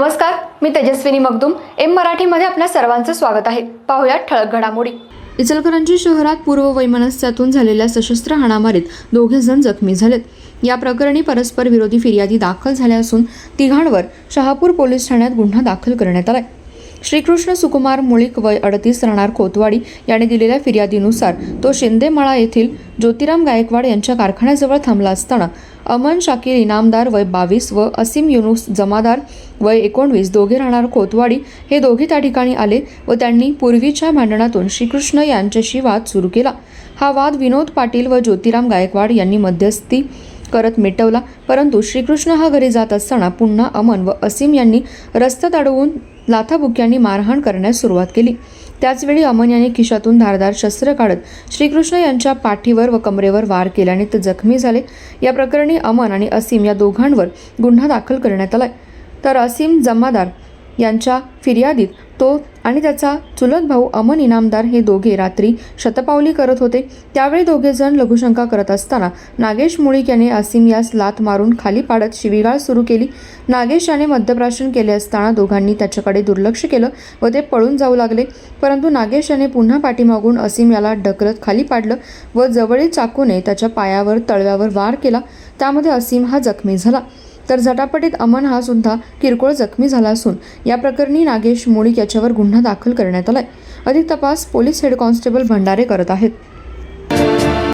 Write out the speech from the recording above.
नमस्कार मी तेजस्विनी मगदुम. एम मराठीमध्ये आपल्या सर्वांचं स्वागत आहे. पाहुयात ठळक घडामोडी. इचलकरंजी शहरात पूर्व वैमनस्यातून झालेल्या सशस्त्र हाणामारीत दोघे जण जखमी झालेत. या प्रकरणी परस्पर विरोधी फिर्यादी दाखल झाल्या असून तिघांवर शहापूर पोलीस ठाण्यात गुन्हा दाखल करण्यात आलाय. श्रीकृष्ण सुकुमार मुळीक वय अडतीस राहणार कोतवाडी. याने दिलेल्या फिर्यादीनुसार तो शिंदेमळा येथील ज्योतिराम गायकवाड यांच्या कारखान्याजवळ थांबला असताना अमन शाकीर इनामदार वय बावीस व असीम युनुस जमादार वय एकोणवीस दोघे राहणार कोतवाडी. हे दोघे त्या ठिकाणी आले व त्यांनी पूर्वीच्या भांडणातून श्रीकृष्ण यांच्याशी वाद सुरू केला. हा वाद विनोद पाटील व ज्योतिराम गायकवाड यांनी मध्यस्थी करत मिटवला. परंतु श्रीकृष्ण हा घरी जात असताना पुन्हा अमन व असीम यांनी रस्त्यात अडवून लाथाबुक्यांनी मारहाण करण्यास सुरुवात केली. त्याचवेळी अमन यांनी खिशातून धारदार शस्त्र काढत श्रीकृष्ण यांच्या पाठीवर व कमरेवर वार केल्याने ते जखमी झाले. या प्रकरणी अमन आणि असीम या दोघांवर गुन्हा दाखल करण्यात आला तर असीम जमादार यांच्या फिर्यादीत तो आणि त्याचा चुलत भाऊ अमन इनामदार हे दोघे रात्री शतपावली करत होते. त्यावेळी दोघे जण लघुशंका करत असताना नागेश मुळीक याने असीम यास लात मारून खाली पाडत शिवीगाळ सुरू केली. नागेश याने मद्यप्राशन केले असताना दोघांनी त्याच्याकडे दुर्लक्ष केलं व ते पळून जाऊ लागले. परंतु नागेश याने पुन्हा पाठीमागून असीम याला ढकलत खाली पाडलं व जवळील चाकूने त्याच्या पायावर तळव्यावर वार केला. त्यामध्ये असीम हा जखमी झाला. तर झटापटीत अमन हा सुद्धा किरकोळ जखमी झाला असून या प्रकरणी नागेश मोळीक याच्यावर गुन्हा दाखल करण्यात आलाय. अधिक तपास पोलीस हेड कॉन्स्टेबल भंडारे करत आहेत.